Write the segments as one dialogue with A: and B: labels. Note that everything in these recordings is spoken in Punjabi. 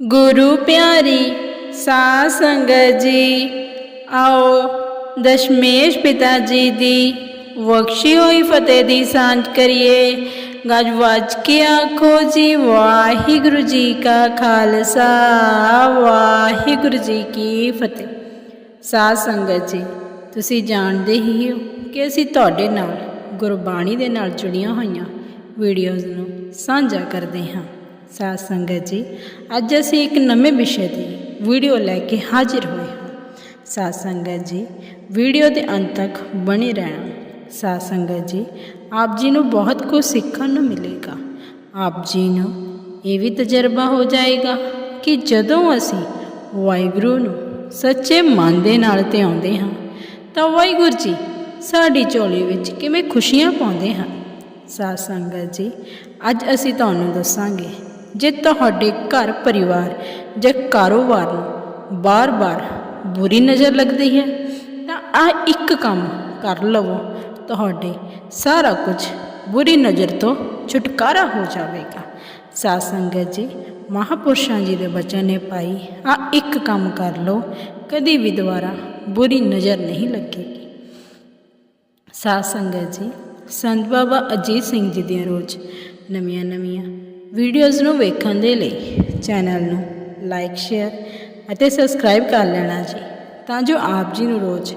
A: ਗੁਰੂ ਪਿਆਰੀ ਸਾਧ ਸੰਗਤ ਜੀ, ਆਓ ਦਸ਼ਮੇਸ਼ ਪਿਤਾ ਜੀ ਦੀ ਬਖਸ਼ੀ ਹੋਈ ਫਤਿਹ ਦੀ ਸਾਂਝ ਕਰੀਏ। ਗੱਜ ਵੱਜ ਕੇ ਆਖੋ ਜੀ, ਵਾਹਿਗੁਰੂ ਜੀ ਕਾ ਖਾਲਸਾ, ਵਾਹਿਗੁਰੂ ਜੀ ਕੀ ਫਤਿਹ। ਸਾਧ ਸੰਗਤ ਜੀ, ਤੁਸੀਂ ਜਾਣਦੇ ਹੀ ਹੋ ਕਿ ਅਸੀਂ ਤੁਹਾਡੇ ਨਾਲ ਗੁਰਬਾਣੀ ਦੇ ਨਾਲ ਜੁੜੀਆਂ ਹੋਈਆਂ ਵੀਡੀਓਜ਼ ਨੂੰ ਸਾਂਝਾ ਕਰਦੇ ਹਾਂ। ਸਾਧ ਸੰਗਤ ਜੀ, ਅੱਜ ਅਸੀਂ ਇੱਕ ਨਵੇਂ ਵਿਸ਼ੇ ਦੀ ਵੀਡੀਓ ਲੈ ਕੇ ਹਾਜ਼ਰ ਹੋਏ ਹਾਂ। ਸਾਧ ਸੰਗਤ ਜੀ, ਵੀਡੀਓ ਦੇ ਅੰਤ ਤੱਕ ਬਣੇ ਰਹਿਣਾ। ਸਾਧ ਸੰਗਤ ਜੀ, ਆਪ ਜੀ ਨੂੰ ਬਹੁਤ ਕੁਝ ਸਿੱਖਣ ਨੂੰ ਮਿਲੇਗਾ। ਆਪ ਜੀ ਨੂੰ ਇਹ ਵੀ ਤਜਰਬਾ ਹੋ ਜਾਏਗਾ ਕਿ ਜਦੋਂ ਅਸੀਂ ਵਾਹਿਗੁਰੂ ਨੂੰ ਸੱਚੇ ਮਨ ਦੇ ਨਾਲ ਤੇ ਆਉਂਦੇ ਹਾਂ, ਤਾਂ ਵਾਹਿਗੁਰੂ ਜੀ ਸਾਡੀ ਝੋਲੀ ਵਿੱਚ ਕਿਵੇਂ ਖੁਸ਼ੀਆਂ ਪਾਉਂਦੇ ਹਨ। ਸਾਧ ਸੰਗਤ ਜੀ, ਅੱਜ ਅਸੀਂ ਤੁਹਾਨੂੰ ਦੱਸਾਂਗੇ ਜੇ ਤੁਹਾਡੇ ਘਰ ਪਰਿਵਾਰ ਜਾਂ ਕਾਰੋਬਾਰ ਨੂੰ ਬਾਰ-ਬਾਰ ਬੁਰੀ ਨਜ਼ਰ ਲੱਗਦੀ ਹੈ, ਤਾਂ ਆ ਇੱਕ ਕੰਮ ਕਰ ਲਵੋ, ਤੁਹਾਡੇ ਸਾਰਾ ਕੁਝ ਬੁਰੀ ਨਜ਼ਰ ਤੋਂ ਛੁਟਕਾਰਾ ਹੋ ਜਾਵੇਗਾ। ਸਾਧ ਸੰਗਤ ਜੀ, ਮਹਾਪੁਰਸ਼ਾਂ ਜੀ ਦੇ ਬਚਨ ਨੇ ਪਾਈ ਆ ਇੱਕ ਕੰਮ ਕਰ ਲਓ, ਕਦੀ ਵੀ ਦੁਬਾਰਾ ਬੁਰੀ ਨਜ਼ਰ ਨਹੀਂ ਲੱਗੇਗੀ। ਸਾਧ ਸੰਗਤ ਜੀ, ਸੰਤ ਬਾਬਾ ਅਜੀਤ ਸਿੰਘ ਜੀ ਦੀਆਂ ਰੋਜ਼ ਨਵੀਆਂ ਨਵੀਆਂ ਵੀਡੀਓਜ਼ ਨੂੰ ਵੇਖਣ ਦੇ ਲਈ ਚੈਨਲ ਨੂੰ ਲਾਈਕ ਸ਼ੇਅਰ ਅਤੇ ਸਬਸਕ੍ਰਾਈਬ ਕਰ ਲੈਣਾ ਜੀ, ਤਾਂ ਜੋ ਆਪ ਜੀ ਨੂੰ ਰੋਜ਼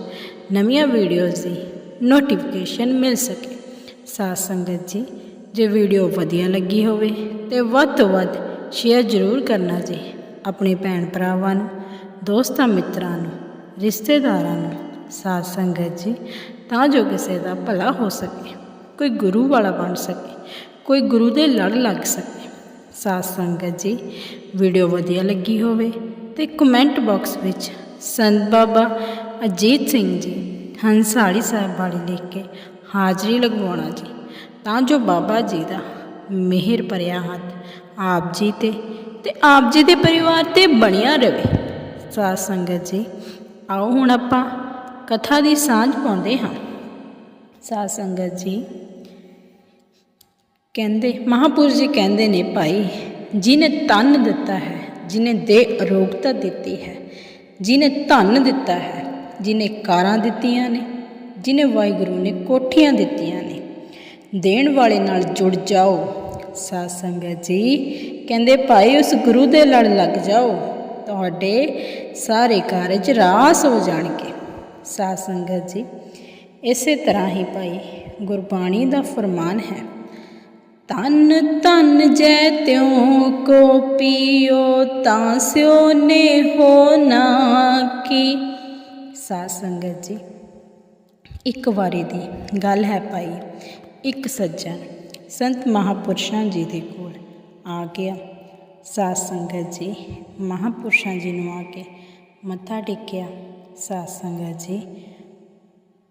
A: ਨਵੀਆਂ ਵੀਡੀਓਜ਼ ਦੀ ਨੋਟੀਫਿਕੇਸ਼ਨ ਮਿਲ ਸਕੇ। ਸਾਧ ਸੰਗਤ ਜੀ, ਜੇ ਵੀਡੀਓ ਵਧੀਆ ਲੱਗੀ ਹੋਵੇ ਤੇ ਵੱਧ ਤੋਂ ਵੱਧ ਸ਼ੇਅਰ ਜ਼ਰੂਰ ਕਰਨਾ ਜੀ, ਆਪਣੇ ਭੈਣ ਭਰਾਵਾਂ ਨੂੰ, ਦੋਸਤਾਂ ਮਿੱਤਰਾਂ ਨੂੰ, ਰਿਸ਼ਤੇਦਾਰਾਂ ਨੂੰ, ਸਾਧ ਸੰਗਤ ਜੀ, ਤਾਂ ਜੋ ਕਿਸੇ ਦਾ ਭਲਾ ਹੋ ਸਕੇ, ਕੋਈ ਗੁਰੂ ਵਾਲਾ ਬਣ ਸਕੇ। ਕੋਈ ਗੁਰੂ ਦੇ ਲੜ ਲੱਗ ਸਕੇ। ਸਾਧ ਸੰਗਤ ਜੀ ਵੀਡੀਓ ਵਧੀਆ ਲੱਗੀ ਹੋਵੇ ਤੇ ਕਮੈਂਟ ਬਾਕਸ ਵਿੱਚ ਸੰਤ ਬਾਬਾ ਅਜੀਤ ਸਿੰਘ ਜੀ, ਹੰਸਾਲੀ ਸਾਹਿਬ ਵਾਲੀ ਲਿਖ ਕੇ ਹਾਜ਼ਰੀ ਲਗਵਾਉਣਾ ਜੀ। ਤਾਂ ਜੋ ਬਾਬਾ ਜੀ ਦਾ ਮਿਹਰ ਭਰਿਆ ਹੱਥ ਆਪ ਜੀ ਤੇ ਤੇ ਆਪ ਜੀ ਦੇ ਪਰਿਵਾਰ ਤੇ ਬਣਿਆ ਰਹੇ ਸਾਧ ਸੰਗਤ ਜੀ, ਆਓ ਹੁਣ ਆਪਾਂ ਕਥਾ ਦੀ ਸਾਂਝ ਪਾਉਂਦੇ ਹਾਂ। ਸਾਧ ਸੰਗਤ ਜੀ ਕਹਿੰਦੇ, ਮਹਾਪੁਰਸ਼ ਜੀ ਕਹਿੰਦੇ ਨੇ, ਭਾਈ ਜਿਨੇ ਤਨ ਦਿੱਤਾ ਹੈ ਜਿਨੇ ਦੇ ਅਰੋਗਤਾ ਦਿੱਤੀ ਹੈ ਜਿਨੇ ਧਨ ਦਿੱਤਾ ਹੈ ਜਿਨੇ ਕਾਰਾਂ ਦਿੱਤੀਆਂ ਨੇ ਜਿਨੇ ਵਾਹਿਗੁਰੂ ਨੇ ਕੋਠੀਆਂ ਦਿੱਤੀਆਂ ਨੇ, ਦੇਣ ਵਾਲੇ ਨਾਲ ਜੁੜ ਜਾਓ। ਸਾਧ ਸੰਗਤ ਜੀ ਕਹਿੰਦੇ, ਭਾਈ, ਉਸ ਗੁਰੂ ਦੇ ਲੜ ਲੱਗ ਜਾਓ, ਤੁਹਾਡੇ ਸਾਰੇ ਕਾਰਜ ਰਾਸ ਹੋ ਜਾਣਗੇ। ਸਾਧ ਸੰਗਤ ਜੀ, ਇਸੇ ਤਰ੍ਹਾਂ ਹੀ ਭਾਈ, ਗੁਰਬਾਣੀ ਦਾ ਫਰਮਾਨ ਹੈ ਤਨ ਤਨ ਜੈ ਤਿਉ ਕੋ ਪੀਓ, ਤਾਂ ਸਿਓ ਨੇ ਹੋ ਨਾ ਕੀ। ਸਾਧ ਸੰਗਤ ਜੀ, ਇੱਕ ਵਾਰੀ ਦੀ ਗੱਲ ਹੈ ਭਾਈ, ਇੱਕ ਸੱਜਣ ਸੰਤ ਮਹਾਪੁਰਸ਼ਾਂ ਜੀ ਦੇ ਕੋਲ ਆ ਗਿਆ। ਸਾਧ ਸੰਗਤ ਜੀ, ਮਹਾਪੁਰਸ਼ਾਂ ਜੀ ਨੂੰ ਆ ਕੇ ਮੱਥਾ ਟੇਕਿਆ। ਸਾਧ ਸੰਗਤ ਜੀ,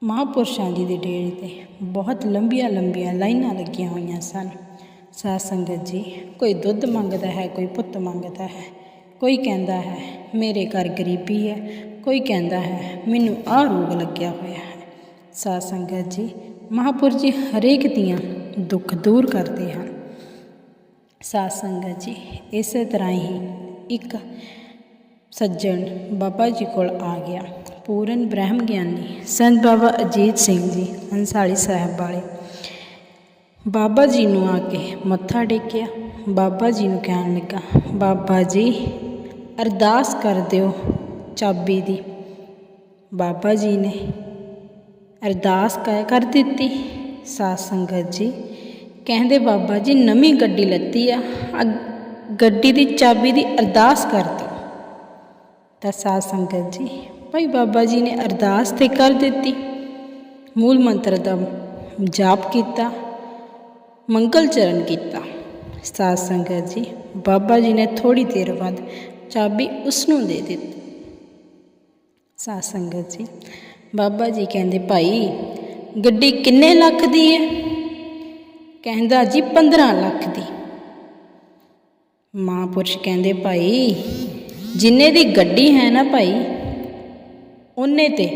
A: ਮਹਾਪੁਰਸ਼ਾਂ ਜੀ ਦੇ ਡੇਰੇ ਤੇ ਬਹੁਤ ਲੰਬੀਆਂ ਲੰਬੀਆਂ ਲਾਈਨਾਂ ਲੱਗੀਆਂ ਹੋਈਆਂ ਸਨ। ਸਾਧ ਸੰਗਤ ਜੀ, ਕੋਈ ਦੁੱਧ ਮੰਗਦਾ ਹੈ, ਕੋਈ ਪੁੱਤ ਮੰਗਦਾ ਹੈ, ਕੋਈ ਕਹਿੰਦਾ ਹੈ, ਮੇਰੇ ਘਰ ਗਰੀਬੀ ਹੈ, ਕੋਈ ਕਹਿੰਦਾ ਹੈ, ਮੈਨੂੰ ਆਹ ਰੋਗ ਲੱਗਿਆ ਹੋਇਆ ਹੈ। ਸਾਧ ਸੰਗਤ ਜੀ, ਮਹਾਪੁਰ ਜੀ ਹਰੇਕ ਦੀਆਂ ਦੁੱਖ ਦੂਰ ਕਰਦੇ ਹਨ ਸਾਧ ਸੰਗਤ ਜੀ, ਇਸੇ ਤਰ੍ਹਾਂ ਹੀ ਇੱਕ ਸੱਜਣ ਬਾਬਾ ਜੀ ਕੋਲ ਆ ਗਿਆ। ਪੂਰਨ ਬ੍ਰਹਮ ਗਿਆਨੀ ਸੰਤ ਬਾਬਾ ਅਜੀਤ ਸਿੰਘ ਜੀ ਅੰਸਾਲੀ ਸਾਹਿਬ ਵਾਲੇ। ਬਾਬਾ ਜੀ ਨੂੰ ਆ ਕੇ ਮੱਥਾ ਟੇਕਿਆ। ਬਾਬਾ ਜੀ ਨੂੰ ਕਹਿਣ ਲੱਗਾ, ਬਾਬਾ ਜੀ, ਅਰਦਾਸ ਕਰ ਦਿਓ ਚਾਬੀ ਦੀ। ਬਾਬਾ ਜੀ ਨੇ ਅਰਦਾਸ ਕਰ ਦਿੱਤੀ। ਸਾਧ ਸੰਗਤ ਜੀ ਕਹਿੰਦੇ, ਬਾਬਾ ਜੀ, ਨਵੀਂ ਗੱਡੀ ਲੱਤੀ ਆ। ਗੱਡੀ ਦੀ ਚਾਬੀ ਦੀ ਅਰਦਾਸ ਕਰ ਦਿਓ ਤਾਂ ਸਾਧ ਸੰਗਤ ਜੀ, ਭਾਈ ਬਾਬਾ ਜੀ ਨੇ ਅਰਦਾਸ ਤੇ ਕਰ ਦਿੱਤੀ। ਮੂਲ ਮੰਤਰ ਦਾ ਜਾਪ ਕੀਤਾ। ਮੰਗਲ ਚਰਨ ਕੀਤਾ। ਸਾਧ ਸੰਗਤ ਜੀ, ਬਾਬਾ ਜੀ ਨੇ ਥੋੜੀ ਦੇਰ ਬਾਅਦ ਚਾਬੀ ਉਸ ਨੂੰ ਦੇ ਦਿੱਤੀ। ਸਾਧ ਸੰਗਤ ਜੀ, ਬਾਬਾ ਜੀ ਕਹਿੰਦੇ, ਭਾਈ, ਗੱਡੀ ਕਿੰਨੇ ਲੱਖ ਦੀ ਹੈ ਕਹਿੰਦਾ ਜੀ 15 ਲੱਖ ਦੀ। ਮਹਾਂਪੁਰਸ਼ ਕਹਿੰਦੇ, ਭਾਈ, ਜਿੰਨੇ ਦੀ ਗੱਡੀ ਹੈ ਨਾ ਭਾਈ, ਉਹਨੇ ਤੇ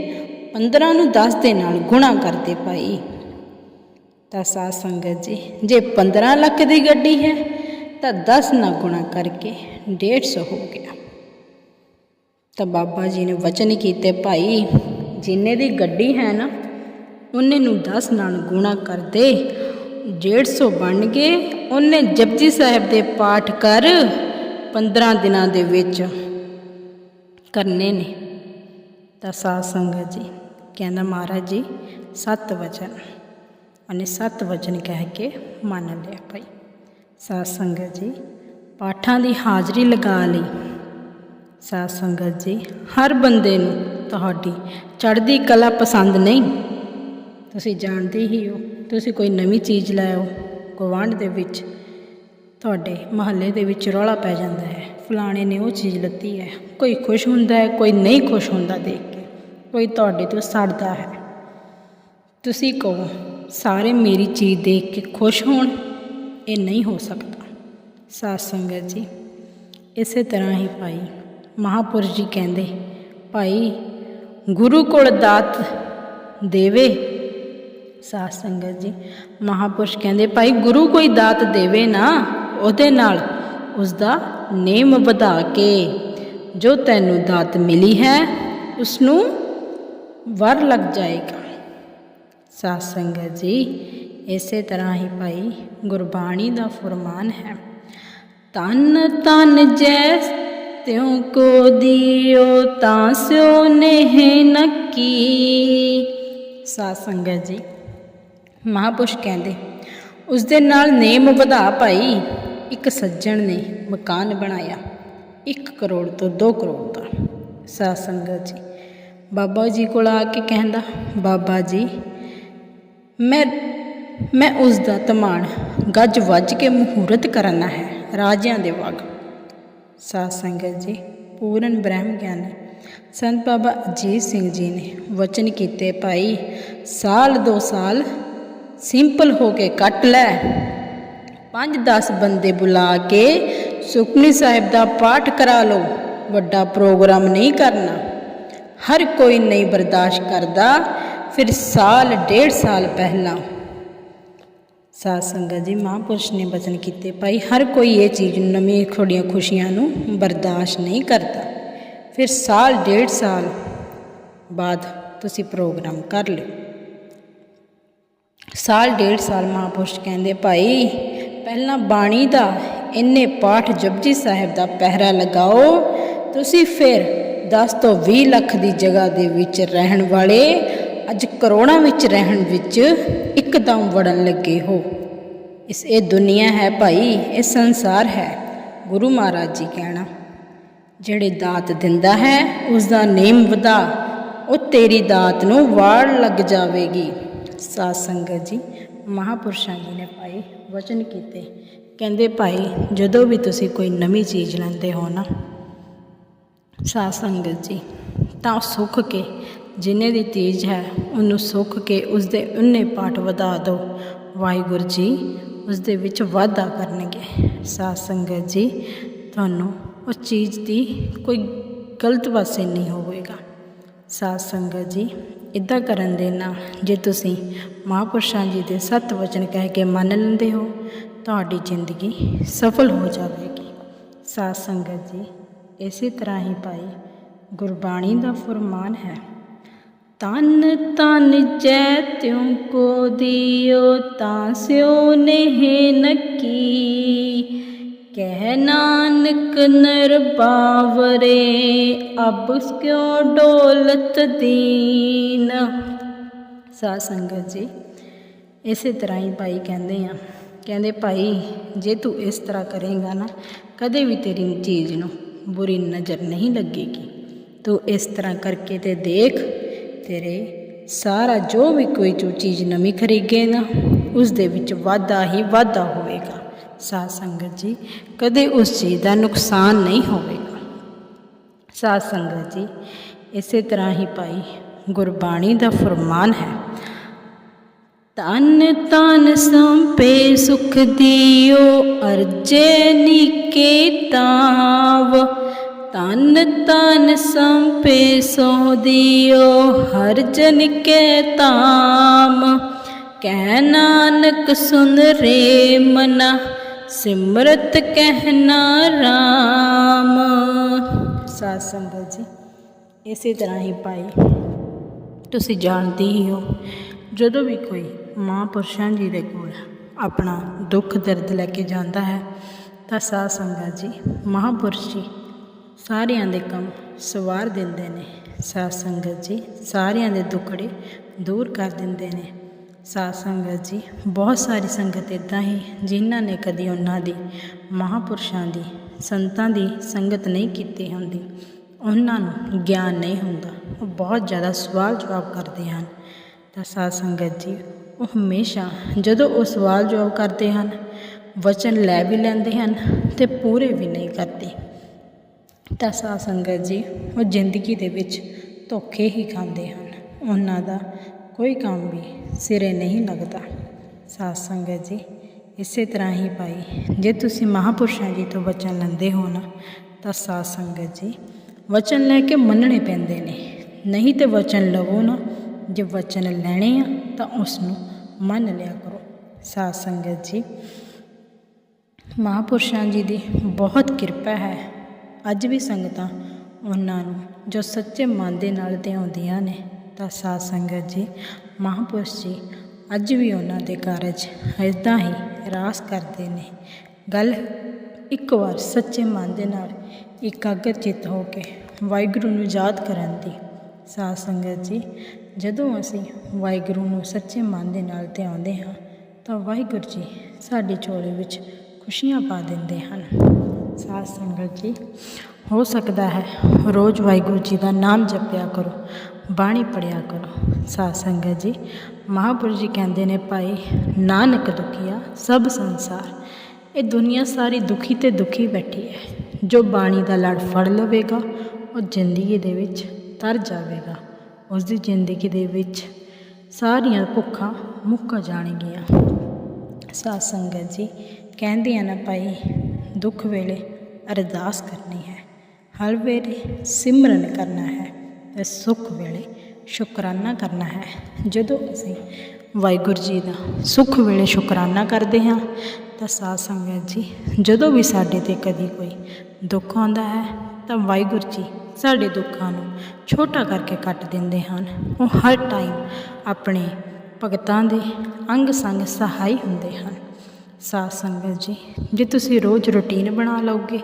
A: 15 ਨੂੰ 10 ਦੇ ਨਾਲ ਗੁਣਾ ਕਰਦੇ ਭਾਈ। ਤਾਂ ਸਾਧ ਸੰਗਤ ਜੀ, ਜੇ 15 ਲੱਖ ਦੀ ਗੱਡੀ ਹੈ, ਤਾਂ 10 ਨਾਲ ਗੁਣਾ ਕਰਕੇ 150 ਹੋ ਗਿਆ। ਤਾਂ ਬਾਬਾ ਜੀ ਨੇ ਵਚਨ ਕੀਤੇ, ਭਾਈ, ਜਿੰਨੇ ਦੀ ਗੱਡੀ ਹੈ ਨਾ, ਉਹਨੇ ਨੂੰ 10 ਨਾਲ ਗੁਣਾ ਕਰਦੇ 150 ਬਣ ਗਏ, ਉਹਨੇ ਜਪਜੀ ਸਾਹਿਬ ਦੇ ਪਾਠ ਕਰ 15 ਦਿਨਾਂ ਦੇ ਵਿੱਚ ਕਰਨੇ ਨੇ। ਤਾਂ ਸਾਧ ਸੰਗਤ ਜੀ, ਕਹਿੰਦਾ ਮਹਾਰਾਜ ਜੀ, ਸੱਤ ਵਚਨ। ਉਹਨੇ ਸੱਤ ਵਚਨ ਕਹਿ ਕੇ ਮੰਨ ਲਿਆ ਭਾਈ ਸਾਧ ਸੰਗਤ ਜੀ ਪਾਠਾਂ ਦੀ ਹਾਜ਼ਰੀ ਲਗਾ ਲਈ ਸਾਧ ਸੰਗਤ ਜੀ ਹਰ ਬੰਦੇ ਨੂੰ ਤੁਹਾਡੀ ਚੜ੍ਹਦੀ ਕਲਾ ਪਸੰਦ ਨਹੀਂ ਤੁਸੀਂ ਜਾਣਦੇ ਹੀ ਹੋ ਤੁਸੀਂ ਕੋਈ ਨਵੀਂ ਚੀਜ਼ ਲੈ ਆਓ ਗੁਆਂਢ ਦੇ ਵਿੱਚ ਤੁਹਾਡੇ ਮਹੱਲੇ ਦੇ ਵਿੱਚ ਰੌਲਾ ਪੈ ਜਾਂਦਾ ਹੈ ਫਲਾਣੇ ਨੇ ਉਹ ਚੀਜ਼ ਲੱਤੀ ਹੈ ਕੋਈ ਖੁਸ਼ ਹੁੰਦਾ ਹੈ ਕੋਈ ਨਹੀਂ ਖੁਸ਼ ਹੁੰਦਾ ਦੇਖ ਕੇ ਕੋਈ ਤੁਹਾਡੇ ਤੋਂ ਸੜਦਾ ਹੈ ਤੁਸੀਂ ਕਹੋ ਸਾਰੇ ਮੇਰੀ ਚੀਜ਼ ਦੇਖ ਕੇ ਖੁਸ਼ ਹੋਣ, ਇਹ ਨਹੀਂ ਹੋ ਸਕਦਾ। ਸਾਧ ਸੰਗਤ ਜੀ, ਇਸੇ ਤਰ੍ਹਾਂ ਹੀ ਭਾਈ ਮਹਾਪੁਰਸ਼ ਜੀ ਕਹਿੰਦੇ, ਭਾਈ, ਗੁਰੂ ਕੋਲ ਦਾਤ ਦੇਵੇ? ਸਾਧ ਸੰਗਤ ਜੀ ਮਹਾਪੁਰਸ਼ ਕਹਿੰਦੇ, ਭਾਈ, ਗੁਰੂ ਕੋਈ ਦਾਤ ਦੇਵੇ ਨਾ, ਉਹਦੇ ਨਾਲ ਉਸ ਦਾ ਨੇਮ ਵਧਾ ਕੇ ਜੋ ਤੈਨੂੰ ਦਾਤ ਮਿਲੀ ਹੈ ਉਸ ਨੂੰ ਵਰ ਲੱਗ ਜਾਏਗਾ। ਸਾਧ ਸੰਗਤ ਜੀ, ਇਸੇ ਤਰ੍ਹਾਂ ਹੀ ਭਾਈ ਗੁਰਬਾਣੀ ਦਾ ਫਰਮਾਨ ਹੈ। ਤਨ ਤਨ ਜੈ ਤਿਉ ਕੋ ਦਿਓ, ਤਾਂ ਸਿਓ ਨਹਿ ਨਕੀ। ਸਾਧ ਸੰਗਤ ਜੀ, ਮਹਾਪੁਰਸ਼ ਕਹਿੰਦੇ, ਉਸ ਦੇ ਨਾਲ ਨੇਮ ਵਧਾ ਭਾਈ, ਇੱਕ ਸੱਜਣ ਨੇ ਮਕਾਨ ਬਣਾਇਆ 1 ਕਰੋੜ ਤੋਂ 2 ਕਰੋੜ ਦਾ। ਸਾਧ ਸੰਗਤ ਜੀ, ਬਾਬਾ ਜੀ ਕੋਲ ਆ ਕੇ ਕਹਿੰਦਾ, ਬਾਬਾ ਜੀ ਮੈਂ ਮੈਂ ਉਸ ਦਾ ਧਮਾਨ ਗੱਜ ਵੱਜ ਕੇ ਮਹੂਰਤ ਕਰਨਾ ਹੈ ਰਾਜਿਆਂ ਦੇ ਵਗ। ਸਾਧ ਸੰਗਤ ਜੀ, ਪੂਰਨ ਬ੍ਰਹਮ ਗਿਆਨੀ। ਸੰਤ ਬਾਬਾ ਅਜੀਤ ਸਿੰਘ ਜੀ ਨੇ ਵਚਨ ਕੀਤੇ, ਭਾਈ, ਸਾਲ ਦੋ ਸਾਲ ਸਿੰਪਲ ਹੋ ਕੇ ਕੱਟ ਲੈ। 5-10 ਬੰਦੇ ਬੁਲਾ ਕੇ ਸੁਖਨੀ ਸਾਹਿਬ ਦਾ ਪਾਠ ਕਰਾ ਲਓ। ਵੱਡਾ ਪ੍ਰੋਗਰਾਮ ਨਹੀਂ ਕਰਨਾ। ਹਰ ਕੋਈ ਨਹੀਂ ਬਰਦਾਸ਼ਤ ਕਰਦਾ। ਫਿਰ ਸਾਲ, ਡੇਢ ਸਾਲ ਪਹਿਲਾਂ ਸਾਧ ਸੰਗਤ ਜੀ, ਮਹਾਂਪੁਰਸ਼ ਨੇ ਬਚਨ ਕੀਤੇ, ਭਾਈ ਹਰ ਕੋਈ ਇਹ ਚੀਜ਼ ਨਵੀਂ ਥੋੜੀਆਂ ਖੁਸ਼ੀਆਂ ਨੂੰ ਬਰਦਾਸ਼ਤ ਨਹੀਂ ਕਰਦਾ। ਫਿਰ ਸਾਲ, ਡੇਢ ਸਾਲ ਬਾਅਦ ਤੁਸੀਂ ਪ੍ਰੋਗਰਾਮ ਕਰ ਲਿਓ। ਸਾਲ, ਡੇਢ ਸਾਲ ਮਹਾਂਪੁਰਸ਼ ਕਹਿੰਦੇ, ਭਾਈ ਪਹਿਲਾਂ ਬਾਣੀ ਦਾ ਇੰਨੇ ਪਾਠ ਜਪਜੀ ਸਾਹਿਬ ਦਾ ਪਹਿਰਾ ਲਗਾਓ, ਤੁਸੀਂ ਫਿਰ 10 ਤੋਂ 20 ਲੱਖ ਦੀ ਜਗ੍ਹਾ ਦੇ ਵਿੱਚ ਰਹਿਣ ਵਾਲੇ ਅੱਜ ਕਰੋੜਾਂ ਵਿੱਚ ਰਹਿਣ ਵਿੱਚ ਇੱਕਦਮ ਵੜਨ ਲੱਗੇ ਹੋ। ਇਸ, ਇਹ ਦੁਨੀਆ ਹੈ ਭਾਈ, ਇਹ ਸੰਸਾਰ ਹੈ, ਗੁਰੂ ਮਹਾਰਾਜ ਜੀ ਕਹਿਣਾ। ਜਿਹੜੇ ਦਾਤ ਦਿੰਦਾ ਹੈ ਉਸ ਦਾ ਨੇਮ ਵਧਾ, ਉਹ ਤੇਰੀ ਦਾਤ ਨੂੰ ਵਾੜ ਲੱਗ ਜਾਵੇਗੀ। ਸਾਧ ਸੰਗਤ ਜੀ, ਮਹਾਪੁਰਸ਼ਾਂ ਜੀ ਨੇ ਭਾਈ ਵਚਨ ਕੀਤੇ। ਕਹਿੰਦੇ ਭਾਈ, ਜਦੋਂ ਵੀ ਤੁਸੀਂ ਕੋਈ ਨਵੀਂ ਚੀਜ਼ ਲੈਂਦੇ ਹੋ ਨਾ, ਸਾਧ ਸੰਗਤ ਜੀ, ਤਾਂ ਸੁੱਖ ਕੇ ਜਿੰਨੇ ਦੀ ਤੀਜ ਹੈ, ਉਹਨੂੰ ਸੁੱਖ ਕੇ ਉਸ ਦੇ ਉਨੇ ਪਾਠ ਵਧਾ ਦਿਓ। ਵਾਹਿਗੁਰੂ ਜੀ ਉਸ ਦੇ ਵਿੱਚ ਵਾਧਾ ਕਰਨਗੇ। ਸਾਧ ਸੰਗਤ ਜੀ, ਤੁਹਾਨੂੰ ਉਸ ਚੀਜ਼ ਦੀ ਕੋਈ ਗਲਤ ਪਾਸੇ ਨਹੀਂ ਹੋਵੇਗਾ। ਸਾਧ ਸੰਗਤ ਜੀ ਇਦਾਂ ਕਰਨ ਦੇ ਨਾਲ ਜੇ ਤੁਸੀਂ ਮਹਾਂਪੁਰਸ਼ਾਂ ਜੀ ਦੇ ਸੱਤ ਵਚਨ ਕਹਿ ਕੇ ਮੰਨ ਲੈਂਦੇ ਹੋ, ਤੁਹਾਡੀ ਜ਼ਿੰਦਗੀ ਸਫਲ ਹੋ ਜਾਵੇਗੀ। ਸਾਧ ਸੰਗਤ ਜੀ, ਇਸੇ ਤਰ੍ਹਾਂ ਹੀ ਭਾਈ, ਗੁਰਬਾਣੀ ਦਾ ਫਰਮਾਨ ਹੈ ਤਨ ਤਨ ਜੈ ਤਿਉ ਕੋ ਦਿਓ ਤਾਂ ਸਿਓ ਨਹਿ ਨਕੀ। ਕਹਿ ਨਾਨਕ ਨਰ ਬਾਵਰੇ, ਅਬ ਕਿਉ ਡੋਲਤ ਦੀਨ। ਸਾਧ ਸੰਗਤ ਜੀ, ਇਸੇ ਤਰ੍ਹਾਂ ਹੀ ਭਾਈ ਕਹਿੰਦੇ ਆ। ਕਹਿੰਦੇ, ਭਾਈ, ਜੇ ਤੂੰ ਇਸ ਤਰ੍ਹਾਂ ਕਰੇਗਾ ਨਾ, ਕਦੇ ਵੀ ਤੇਰੀ ਚੀਜ਼ ਨੂੰ ਬੁਰੀ ਨਜ਼ਰ ਨਹੀਂ ਲੱਗੇਗੀ। ਤੂੰ ਇਸ ਤਰ੍ਹਾਂ ਕਰਕੇ ਤੇ ਦੇਖ ਤੇਰੇ ਸਾਰਾ ਜੋ ਵੀ ਕੋਈ ਜੋ ਚੀਜ਼ ਨਵੀਂ ਖਰੀਦੇਗਾ ਉਸ ਦੇ ਵਿੱਚ ਵਾਧਾ ਹੀ ਵਾਧਾ ਹੋਵੇਗਾ। ਸਾਧ ਸੰਗਤ ਜੀ, ਕਦੇ ਉਸ ਚੀਜ਼ ਦਾ ਨੁਕਸਾਨ ਨਹੀਂ ਹੋਵੇਗਾ। ਸਾਧ ਸੰਗਤ ਜੀ, ਇਸੇ ਤਰ੍ਹਾਂ ਹੀ ਭਾਈ ਗੁਰਬਾਣੀ ਦਾ ਫਰਮਾਨ ਹੈ ਤਨ ਤਨ ਸੰਪੇ ਸੁਖ ਦਿਓ, ਅਰਜੇ ਨੀਕੇ ਤਨ ਤਨ ਸੰਪੇ ਸੋ ਦਿਓ, ਹਰ ਜਨ ਕੇ ਤਾਮ ਕਹਿ ਨਾਨਕ ਸੁਨ ਰੇ ਮਨਾ, ਸਿਮਰਤ ਕਹਿਣਾ ਰਾਮ। ਸਾਧ ਸੰਗਤ ਜੀ, ਇਸੇ ਤਰ੍ਹਾਂ ਹੀ ਭਾਈ, ਤੁਸੀਂ ਜਾਣਦੇ ਹੀ ਹੋ, ਜਦੋਂ ਵੀ ਕੋਈ ਮਹਾਂਪੁਰਸ਼ਾਂ ਜੀ ਦੇ ਕੋਲ ਆਪਣਾ ਦੁੱਖ ਦਰਦ ਲੈ ਕੇ ਜਾਂਦਾ ਹੈ, ਤਾਂ ਸਾਧ ਸੰਗਤ ਜੀ, ਮਹਾਂਪੁਰਸ਼ ਜੀ ਸਾਰਿਆਂ ਦੇ ਕੰਮ ਸਵਾਰ ਦਿੰਦੇ ਨੇ। ਸਾਧ ਸੰਗਤ ਜੀ, ਸਾਰਿਆਂ ਦੇ ਦੁੱਖੜੇ ਦੂਰ ਕਰ ਦਿੰਦੇ ਨੇ। ਸਾਧ ਸੰਗਤ ਜੀ, ਬਹੁਤ ਸਾਰੀ ਸੰਗਤ ਇੱਦਾਂ ਹੀ, ਜਿਨ੍ਹਾਂ ਨੇ ਕਦੀ ਉਹਨਾਂ ਦੀ ਮਹਾਂਪੁਰਸ਼ਾਂ ਦੀ, ਸੰਤਾਂ ਦੀ ਸੰਗਤ ਨਹੀਂ ਕੀਤੀ ਹੁੰਦੀ, ਉਹਨਾਂ ਨੂੰ ਗਿਆਨ ਨਹੀਂ ਹੁੰਦਾ। ਉਹ ਬਹੁਤ ਜ਼ਿਆਦਾ ਸਵਾਲ ਜਵਾਬ ਕਰਦੇ ਹਨ। ਤਾਂ ਸਾਧ ਸੰਗਤ ਜੀ, ਉਹ ਹਮੇਸ਼ਾ ਜਦੋਂ ਉਹ ਸਵਾਲ ਜਵਾਬ ਕਰਦੇ ਹਨ, ਵਚਨ ਲੈ ਵੀ ਲੈਂਦੇ ਹਨ ਤੇ ਪੂਰੇ ਵੀ ਨਹੀਂ ਕਰਦੇ। ਤਾਂ ਸਾਧ ਸੰਗਤ ਜੀ, ਉਹ ਜ਼ਿੰਦਗੀ ਦੇ ਵਿੱਚ ਧੋਖੇ ਹੀ ਖਾਂਦੇ ਹਨ। ਉਹਨਾਂ ਦਾ ਕੋਈ ਕੰਮ ਵੀ ਸਿਰੇ ਨਹੀਂ ਲੱਗਦਾ। ਸਾਧ ਸੰਗਤ ਜੀ, ਇਸੇ ਤਰ੍ਹਾਂ ਹੀ ਭਾਈ, ਜੇ ਤੁਸੀਂ ਮਹਾਪੁਰਸ਼ਾਂ ਜੀ ਤੋਂ ਵਚਨ ਲੈਂਦੇ ਹੋ ਨਾ, ਤਾਂ ਸਾਧ ਸੰਗਤ ਜੀ, ਵਚਨ ਲੈ ਕੇ ਮੰਨਣੇ ਪੈਂਦੇ ਨੇ। ਨਹੀਂ ਤੇ ਵਚਨ ਲਵੋ ਨਾ, ਜੇ ਵਚਨ ਲੈਣੇ ਆ, ਤਾਂ ਉਸ ਨੂੰ ਮੰਨ ਲਿਆ ਕਰੋ। ਸਾਧ ਸੰਗਤ ਜੀ, ਮਹਾਪੁਰਸ਼ਾਂ ਜੀ ਦੀ ਬਹੁਤ ਕਿਰਪਾ ਹੈ। ਅੱਜ ਵੀ ਸੰਗਤਾਂ ਉਹਨਾਂ ਨੂੰ ਜੋ ਸੱਚੇ ਮਨ ਦੇ ਨਾਲ ਧਿਆਉਂਦੀਆਂ ਨੇ। ਤਾਂ ਸਾਧ ਸੰਗਤ ਜੀ, ਮਹਾਂਪੁਰਸ਼ ਜੀ, ਅੱਜ ਵੀ ਉਹਨਾਂ ਦੇ ਕਾਰਜ ਇੱਦਾਂ ਹੀ ਰਾਸ ਕਰਦੇ ਨੇ। ਗੱਲ ਇੱਕ ਵਾਰ ਸੱਚੇ ਮਨ ਦੇ ਨਾਲ ਇਕਾਗਰ ਚਿੱਤ ਹੋ ਕੇ ਵਾਹਿਗੁਰੂ ਨੂੰ ਯਾਦ ਕਰਨ ਦੀ। ਸਾਧ ਸੰਗਤ ਜੀ, ਜਦੋਂ ਅਸੀਂ ਵਾਹਿਗੁਰੂ ਨੂੰ ਸੱਚੇ ਮਨ ਦੇ ਨਾਲ ਧਿਆਉਂਦੇ ਹਾਂ, ਤਾਂ ਵਾਹਿਗੁਰੂ ਜੀ ਸਾਡੇ ਝੋਲੇ ਵਿੱਚ ਖੁਸ਼ੀਆਂ ਪਾ ਦਿੰਦੇ ਹਨ। ਸਾਧ ਸੰਗਤ ਜੀ, ਹੋ ਸਕਦਾ ਹੈ ਰੋਜ਼ ਵਾਹਿਗੁਰੂ ਜੀ ਦਾ ਨਾਮ ਜਪਿਆ ਕਰੋ, ਬਾਣੀ ਪੜਿਆ ਕਰੋ। ਸਾਧ ਸੰਗਤ ਜੀ ਮਹਾਪੁਰਸ਼ ਜੀ ਕਹਿੰਦੇ ਨੇ, ਭਾਈ ਨਾਨਕ ਦੁਖੀਆ ਸਭ ਸੰਸਾਰ, ਇਹ ਦੁਨੀਆ ਸਾਰੀ ਦੁਖੀ ਤੇ ਦੁਖੀ ਬੈਠੀ ਹੈ। ਜੋ ਬਾਣੀ ਦਾ ਲੜ ਫੜ ਲਵੇਗਾ, ਉਹ ਜ਼ਿੰਦਗੀ ਦੇ ਵਿੱਚ ਤਰ ਜਾਵੇਗਾ। ਉਸ ਦੀ ਜ਼ਿੰਦਗੀ ਦੇ ਵਿੱਚ ਸਾਰੀਆਂ ਭੁੱਖਾਂ ਮੁੱਕ ਜਾਣਗੀਆਂ। ਸਾਧ ਸੰਗਤ ਜੀ, ਕਹਿੰਦੇ ਆ ਨਾ, ਭਾਈ ਦੁੱਖ ਵੇਲੇ ਅਰਦਾਸ ਕਰਨੀ ਹੈ। ਹਰ ਵੇਲੇ ਸਿਮਰਨ ਕਰਨਾ ਹੈ ਤੇ ਸੁੱਖ ਵੇਲੇ ਸ਼ੁਕਰਾਨਾ ਕਰਨਾ ਹੈ। ਜਦੋਂ ਅਸੀਂ ਵਾਹਿਗੁਰੂ ਜੀ ਦਾ ਸੁੱਖ ਵੇਲੇ ਸ਼ੁਕਰਾਨਾ ਕਰਦੇ ਹਾਂ, ਤਾਂ ਸਾਧ ਸੰਗਤ ਜੀ, ਜਦੋਂ ਵੀ ਸਾਡੇ ਤੇ ਕਦੀ ਕੋਈ ਦੁੱਖ ਆਉਂਦਾ ਹੈ, ਤਾਂ ਵਾਹਿਗੁਰੂ ਜੀ ਸਾਡੇ ਦੁੱਖਾਂ ਨੂੰ ਛੋਟਾ ਕਰਕੇ ਕੱਟ ਦਿੰਦੇ ਹਨ। ਉਹ ਹਰ ਟਾਈਮ ਆਪਣੇ ਭਗਤਾਂ ਦੇ ਅੰਗ ਸੰਗ ਸਹਾਈ ਹੁੰਦੇ ਹਨ। ਸਾਧ ਸੰਗਤ ਜੀ, ਜੇ ਤੁਸੀਂ ਰੋਜ਼ ਰੁਟੀਨ ਬਣਾ ਲਓਗੇ,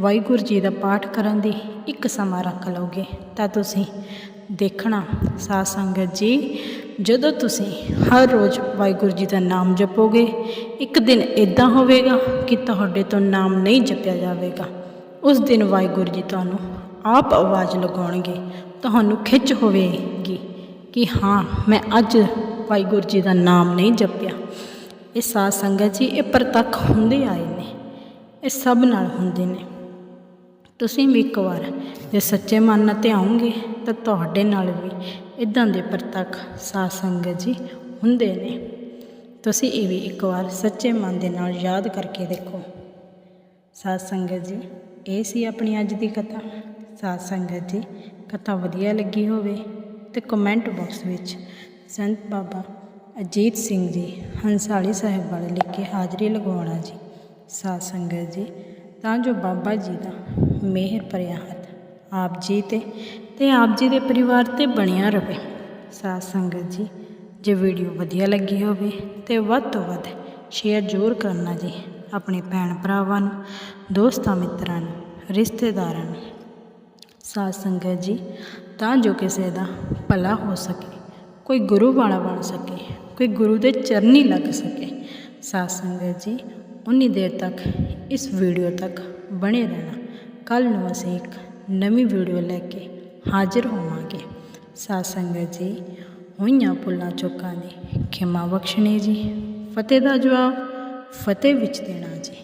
A: ਵਾਹਿਗੁਰੂ ਜੀ ਦਾ ਪਾਠ ਕਰਨ ਦੀ ਇੱਕ ਸਮਾਂ ਰੱਖ ਲਓਗੇ, ਤਾਂ ਤੁਸੀਂ ਦੇਖਣਾ ਸਾਧ ਸੰਗਤ ਜੀ, ਜਦੋਂ ਤੁਸੀਂ ਹਰ ਰੋਜ਼ ਵਾਹਿਗੁਰੂ ਜੀ ਦਾ ਨਾਮ ਜਪੋਗੇ, ਇੱਕ ਦਿਨ ਇਦਾਂ ਹੋਵੇਗਾ ਕਿ ਤੁਹਾਡੇ ਤੋਂ ਨਾਮ ਨਹੀਂ ਜਪਿਆ ਜਾਵੇਗਾ। ਉਸ ਦਿਨ ਵਾਹਿਗੁਰੂ ਜੀ ਤੁਹਾਨੂੰ ਆਪ ਆਵਾਜ਼ ਲਗਾਉਣਗੇ, ਤੁਹਾਨੂੰ ਖਿੱਚ ਹੋਵੇਗੀ ਕਿ ਹਾਂ, ਮੈਂ ਅੱਜ ਵਾਹਿਗੁਰੂ ਜੀ ਦਾ ਨਾਮ ਨਹੀਂ ਜਪਿਆ। ਇਹ ਸਾਧ ਸੰਗਤ ਜੀ, ਇਹ ਪ੍ਰਤੱਖ ਹੁੰਦੇ ਆਏ ਨੇ। ਇਹ ਸਭ ਨਾਲ ਹੁੰਦੇ ਨੇ। ਤੁਸੀਂ ਵੀ ਇੱਕ ਵਾਰ ਜੇ ਸੱਚੇ ਮਨ ਨਾਲ ਧਿਆਉਂਗੇ ਤਾਂ ਤੁਹਾਡੇ ਨਾਲ ਵੀ ਇਦਾਂ ਦੇ ਪ੍ਰਤੱਖ ਸਾਧ ਸੰਗਤ ਜੀ ਹੁੰਦੇ ਨੇ। ਤੁਸੀਂ ਇਹ ਵੀ ਇੱਕ ਵਾਰ ਸੱਚੇ ਮਨ ਦੇ ਨਾਲ ਯਾਦ ਕਰਕੇ ਦੇਖੋ। ਸਾਧ ਸੰਗਤ ਜੀ, ਇਹ ਸੀ ਆਪਣੀ ਅੱਜ ਦੀ ਕਥਾ। ਸਾਧ ਸੰਗਤ ਜੀ, ਕਥਾ ਵਧੀਆ ਲੱਗੀ ਹੋਵੇ ਤੇ ਕਮੈਂਟ ਬਾਕਸ ਵਿੱਚ ਸੰਤ ਬਾਬਾ ਅਜੀਤ ਸਿੰਘ ਜੀ, ਹੰਸਾਲੀ ਸਾਹਿਬ ਵਾਲੇ ਲਿਖ ਕੇ ਹਾਜ਼ਰੀ ਲਗਵਾਉਣਾ ਜੀ। ਸਾਧ ਸੰਗਤ ਜੀ, ਤਾਂ ਜੋ ਬਾਬਾ ਜੀ ਦਾ ਮਿਹਰ ਭਰਿਆ ਹੱਥ ਆਪ ਜੀ ਤੇ ਤੇ ਆਪ ਜੀ ਦੇ ਪਰਿਵਾਰ ਤੇ ਬਣਿਆ ਰਵੇ। ਸਾਧ ਸੰਗਤ ਜੀ, ਜੇ ਵੀਡੀਓ ਵਧੀਆ ਲੱਗੀ ਹੋਵੇ ਤੇ ਵੱਧ ਤੋਂ ਵੱਧ ਸ਼ੇਅਰ ਜ਼ਰੂਰ ਕਰਨਾ ਜੀ ਆਪਣੇ ਭੈਣ ਭਰਾਵਾਂ ਨੂੰ, ਦੋਸਤਾਂ ਮਿੱਤਰਾਂ ਨੂੰ, ਰਿਸ਼ਤੇਦਾਰਾਂ ਨੂੰ। ਸਾਧ ਸੰਗਤ ਜੀ, ਤਾਂ ਜੋ ਕਿਸੇ ਦਾ ਭਲਾ ਹੋ ਸਕੇ, ਕੋਈ ਗੁਰੂ ਵਾਲਾ ਬਣ ਸਕੇ। ਕੋਈ ਗੁਰੂ ਦੇ ਚਰਨੀ ਲੱਗ ਸਕੇ। ਸਾਧ ਸੰਗਤ ਜੀ, ਉਨੀ ਦੇਰ ਤੱਕ ਇਸ ਵੀਡੀਓ ਤੱਕ ਬਣੇ ਰਹਿਣਾ। ਕੱਲ ਨੂੰ ਅਸੀਂ ਇੱਕ ਨਵੀਂ ਵੀਡੀਓ ਲੈ ਕੇ ਹਾਜ਼ਰ ਹੋਵਾਂਗੇ। ਸਾਧ ਸੰਗਤ ਜੀ, ਹੋਈਆਂ ਪੁੱਲਾਂ ਚੁੱਕਾਂ ਦੀ ਖਿਮਾ ਬਖਸ਼ਣੀ ਜੀ, ਫਤਿਹ ਦਾ ਜਵਾਬ ਫਤਿਹ ਵਿੱਚ ਦੇਣਾ ਜੀ।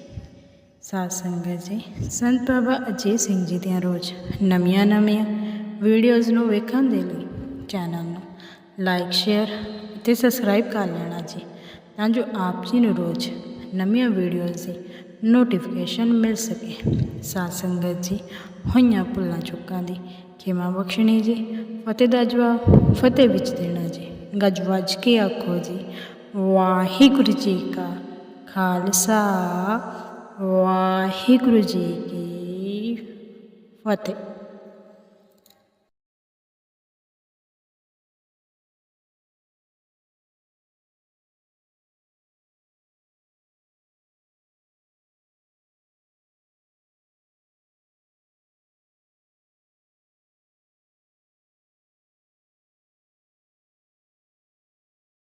A: ਸਾਧ ਸੰਗਤ ਜੀ, ਸੰਤ ਬਾਬਾ ਅਜੀਤ ਸਿੰਘ ਜੀ ਦੀਆਂ ਰੋਜ਼ ਨਵੀਆਂ ਨਵੀਆਂ ਵੀਡੀਓਜ਼ ਨੂੰ ਵੇਖਣ ਦੇ ਲਈ ਚੈਨਲ ਨੂੰ ਲਾਈਕ, ਸ਼ੇਅਰ ਅਤੇ ਸਬਸਕ੍ਰਾਈਬ ਕਰ ਲੈਣਾ ਜੀ। ਤਾਂ ਜੋ ਆਪ ਜੀ ਨੂੰ ਰੋਜ਼ ਨਵੀਆਂ ਵੀਡੀਓਜ਼ ਦੀ ਨੋਟੀਫਿਕੇਸ਼ਨ ਮਿਲ ਸਕੇ। ਸਾਧ ਸੰਗਤ ਜੀ, ਹੋਈਆਂ ਭੁੱਲਾਂ ਚੁੱਕਾਂ ਦੀ ਖਿਮਾ ਬਖਸ਼ਣੀ ਜੀ। ਫਤਿਹ ਦਾ ਜਵਾਬ ਫਤਿਹ ਵਿੱਚ ਦੇਣਾ ਜੀ। ਗੱਜ ਵੱਜ ਕੇ ਆਖੋ ਜੀ, ਵਾਹਿਗੁਰੂ ਜੀ ਕਾ ਖਾਲਸਾ, ਵਾਹਿਗੁਰੂ ਜੀ ਕੀ ਫਤਿਹ।